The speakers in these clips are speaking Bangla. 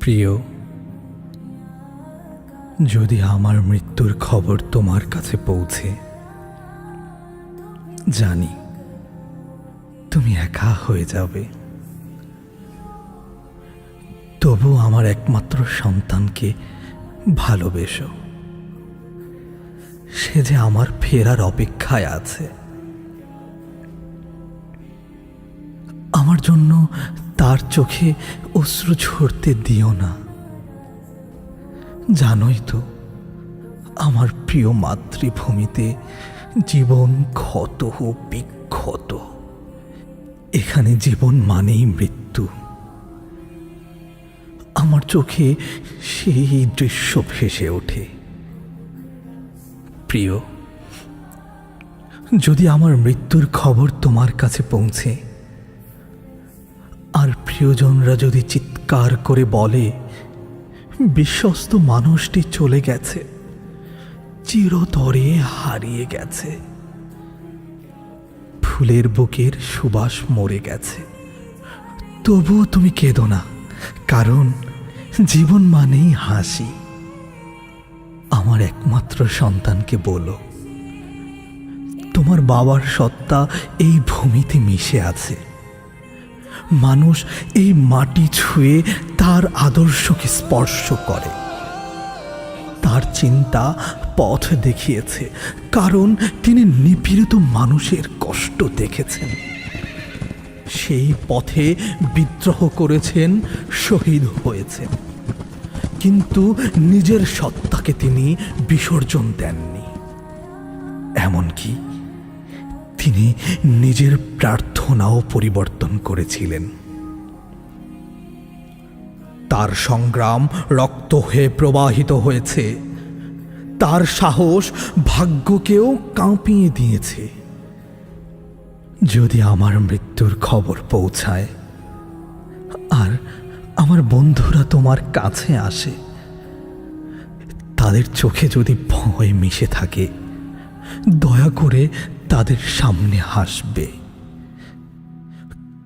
প্রিয়, যদি আমার মৃত্যুর খবর তোমার কাছে পৌঁছে, জানি তুমি একা হয়ে যাবে। তবু আমার একমাত্র সন্তানকে ভালোবেসো। সে যে আমার ফেরার অপেক্ষায় আছে। জন্য তার চোখে অশ্রু ঝরতে দিও না। জানোই তো, আমার প্রিয় মাতৃভূমিতে জীবন ক্ষত বিক্ষত এখানে জীবন মানেই মৃত্যু। আমার চোখে সেই দৃশ্য ভেসে ওঠে। প্রিয়, যদি আমার মৃত্যুর খবর তোমার কাছে পৌঁছে প্রিয়জনরা যদি চিৎকার করে বলে, বিশ্বস্ত মানুষটি চলে গেছে, চিরতরে হারিয়ে গেছে। ফুলের বুকের সুবাস মরে গেছে। তবুও তুমি কেঁদো না, কারণ জীবন মানেই হাসি। আমার একমাত্র সন্তানকে বলো, তোমার বাবার সত্তা এই ভূমিতে মিশে আছে। মানুষ এই মাটি ছুঁয়ে তার আদর্শকে স্পর্শ করে। তার চিন্তা পথ দেখিয়েছে, কারণ তিনি নিপীড়িত মানুষের কষ্ট দেখেছেন। সেই পথে বিদ্রোহ করেছেন, শহীদ হয়েছেন। কিন্তু নিজের সত্তাকে তিনি বিসর্জন দেননি। এমনকি তিনি নিজের প্রার্থনাও পরিবর্তন করেছিলেন। তার সংগ্রাম রক্ত হয়ে প্রবাহিত হয়েছে। তার সাহস ভাগ্যকেও কাঁপিয়ে দিয়েছে। যদি আমার মৃত্যুর খবর পৌঁছায়, আর আমার বন্ধুরা তোমার কাছে আসে, তাদের চোখে যদি ভয় মিশে থাকে, দয়া করে তাদের সামনে হাসবে।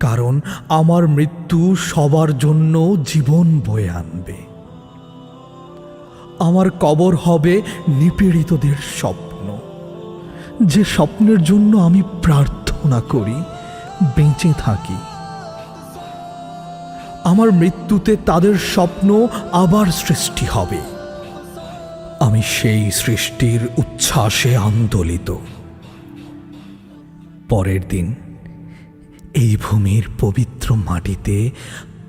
কারণ আমার মৃত্যু সবার জন্য জীবন বয়ে আনবে। আমার কবর হবে নিপীড়িতদের স্বপ্ন। যে স্বপ্নের জন্য আমি প্রার্থনা করি, বেঁচে থাকি। আমার মৃত্যুতে তাদের স্বপ্ন আবার সৃষ্টি হবে। আমি সেই সৃষ্টির উচ্ছ্বাসে আন্দোলিত। পরের দিন এই ভূমির পবিত্র মাটিতে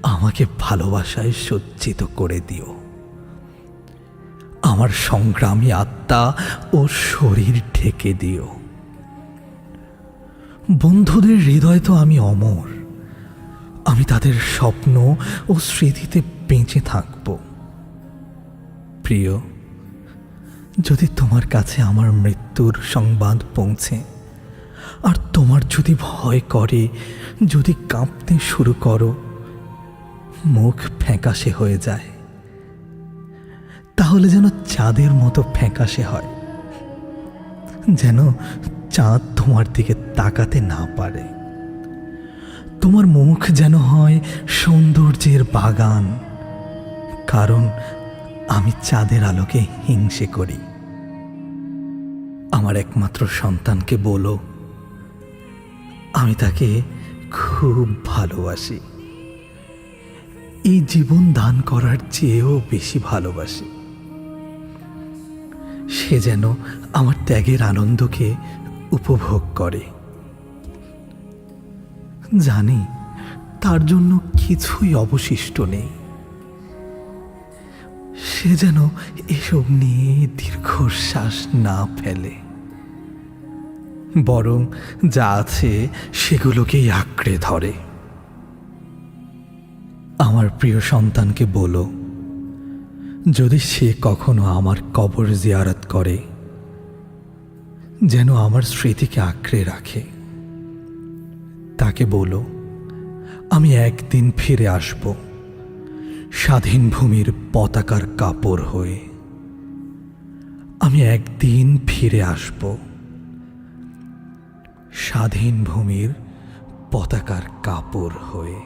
আমাকে ভালোবাসায় সজ্জিত করে দিও। আমার সংগ্রামী আত্মা ও শরীর ঢেকে দিও। বন্ধুদের হৃদয় তো আমি অমর। আমি তাদের স্বপ্ন ও স্মৃতিতে বেঁচে থাকব। প্রিয়, যদি তোমার কাছে আমার মৃত্যুর সংবাদ পৌঁছে যদি ভয় করে, যদি কাঁপতে শুরু করো, মুখ ফ্যাকাশে হয়ে যায়। তাহলে যেন চাঁদের মতো ফ্যাকাশে হয়, যেন চাঁদ তোমার দিকে তাকাতে না পারে। তোমার মুখ যেন হয় সৌন্দর্যের বাগান, কারণ আমি চাঁদের আলোকে হিংসে করি। আমার একমাত্র সন্তানকে বলো আমি তাকে খুব ভালোবাসি। এই জীবন দান করার চেয়েও বেশি ভালোবাসি। সে যেন আমার ত্যাগের আনন্দকে উপভোগ করে। জানি তার জন্য কিছুই অবশিষ্ট নেই। সে যেন এসব নিয়ে দীর্ঘশ্বাস না ফেলে। বরং যা আছে সেগুলোকেই আঁকড়ে ধরে। আমার প্রিয় সন্তানকে বলো, যদি সে কখনো আমার কবর জিয়ারত করে, যেন আমার স্মৃতিকে আঁকড়ে রাখে। তাকে বলো, আমি একদিন ফিরে আসব, স্বাধীন ভূমির পতাকার কাপড় হয়ে। আমি একদিন ফিরে আসব। স্বাধীন ভূমির পতাকার কাপড় হয়ে